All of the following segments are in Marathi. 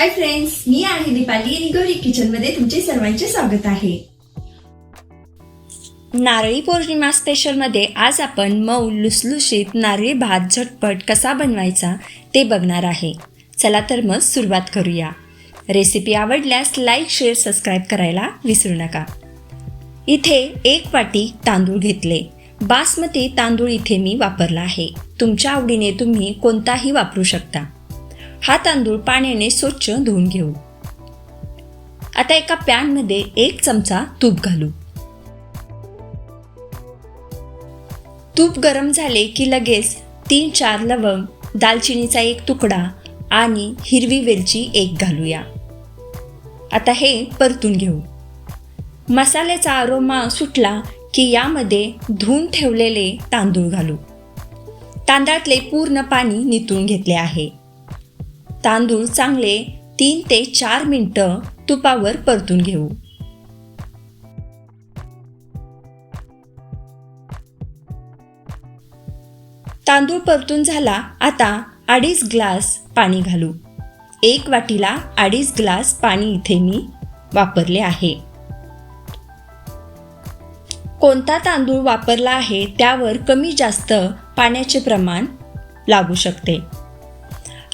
हाय फ्रेंड्स मी आहे दीपाली आणि गौरी किचनमध्ये तुमचे सर्वांचे स्वागत आहे. नारळी पौर्णिमा स्पेशलमध्ये आज आपण मऊ लुसलुशीत नारळी भात झटपट कसा बनवायचा ते बघणार आहे. चला तर मग सुरुवात करूया. रेसिपी आवडल्यास लाईक शेअर सबस्क्राईब करायला विसरू नका. इथे एक वाटी तांदूळ घेतले. बासमती तांदूळ इथे मी वापरला आहे. तुमच्या आवडीने तुम्ही कोणताही वापरू शकता. हा तांदूळ पाण्याने स्वच्छ धुवून घेऊ. आता एका पॅनमध्ये एक चमचा तूप घालू. तूप गरम झाले की लगेच तीन चार लवंग दालचिनीचा एक तुकडा आणि हिरवी वेलची एक घालूया. आता हे परतून घेऊ. मसाल्याचा आरोमा सुटला की यामध्ये धुवून ठेवलेले तांदूळ घालू. तांदळातले पूर्ण पाणी नितळून घेतले आहे. तांदूळ चांगले तीन ते चार मिनटं तुपावर परतून घेऊ. तांदूळ परतून झाला आता अडीच ग्लास पाणी घालू. एक वाटीला अडीच ग्लास पाणी इथे मी वापरले आहे. कोणता तांदूळ वापरला आहे त्यावर कमी जास्त पाण्याचे प्रमाण लागू शकते.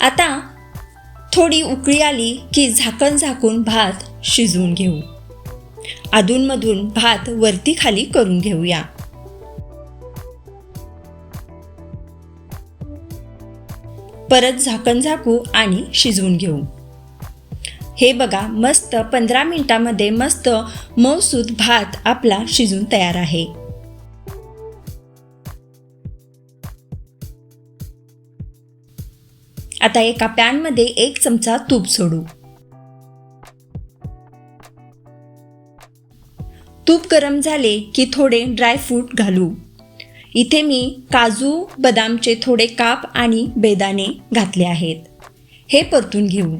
आता थोडी उकळी आली की झाकण झाकून भात शिजवून घेऊ. अधूनमधून भात वरती खाली करून घेऊया. परत झाकण झाकू आणि शिजवून घेऊ. हे बघा मस्त पंधरा मिनिटामध्ये मस्त मऊसूद भात आपला शिजून तयार आहे. आता एका पॅनमध्ये एक चमचा तूप सोडू. तूप गरम झाले की थोडे ड्रायफ्रूट घालू. इथे मी काजू बदामचे थोडे काप आणि बेदाणे घातले आहेत. हे परतून घेऊ.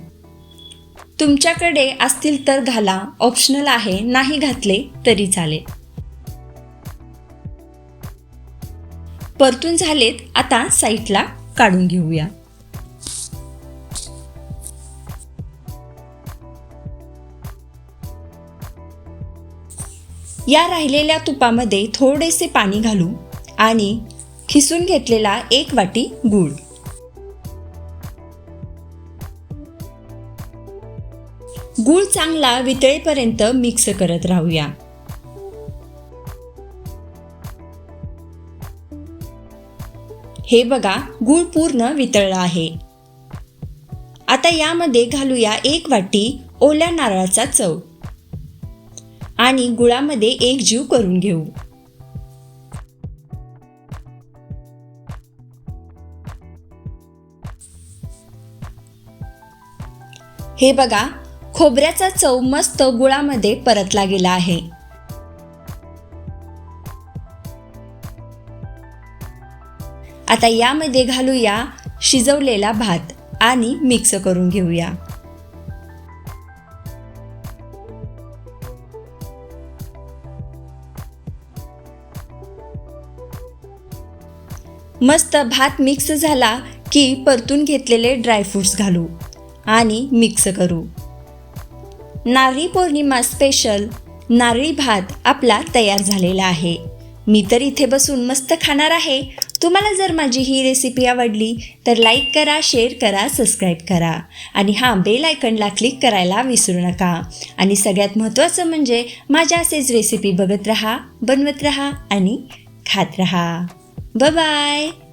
तुमच्याकडे असतील तर घाला ऑप्शनल आहे नाही घातले तरी चालेल. परतून झालेत आता साईटला काढून घेऊया. या राहिलेल्या तुपामध्ये थोडेसे पाणी घालू आणि खिसून घेतलेला एक वाटी गूळ. गूळ चांगला वितळेपर्यंत मिक्स करत राहूया. हे बघा गूळ पूर्ण वितळला आहे. आता यामध्ये घालूया एक वाटी ओल्या नारळाचा चव. आणि गुळामध्ये एक जीव करून घेऊ. हे बघा खोबऱ्याचा चव मस्त गुळामध्ये परतला गेला आहे. आता यामध्ये घालूया शिजवलेला भात आणि मिक्स करून घेऊया. मस्त भात मिक्स झाला की परतून घेतलेले ड्रायफ्रूट्स घालू आणि मिक्स करू. नारळी पौर्णिमा स्पेशल नारळी भात आपला तयार झालेला आहे. मी तर इथे बसून मस्त खाणार आहे. तुम्हाला जर माझी ही रेसिपी आवडली तर लाईक करा शेअर करा सबस्क्राईब करा. आणि हां बेल आयकनला क्लिक करायला विसरू नका. आणि सगळ्यात महत्त्वाचं म्हणजे माझ्या असेच रेसिपी बघत रहा बनवत रहा आणि खात रहा. Bye bye.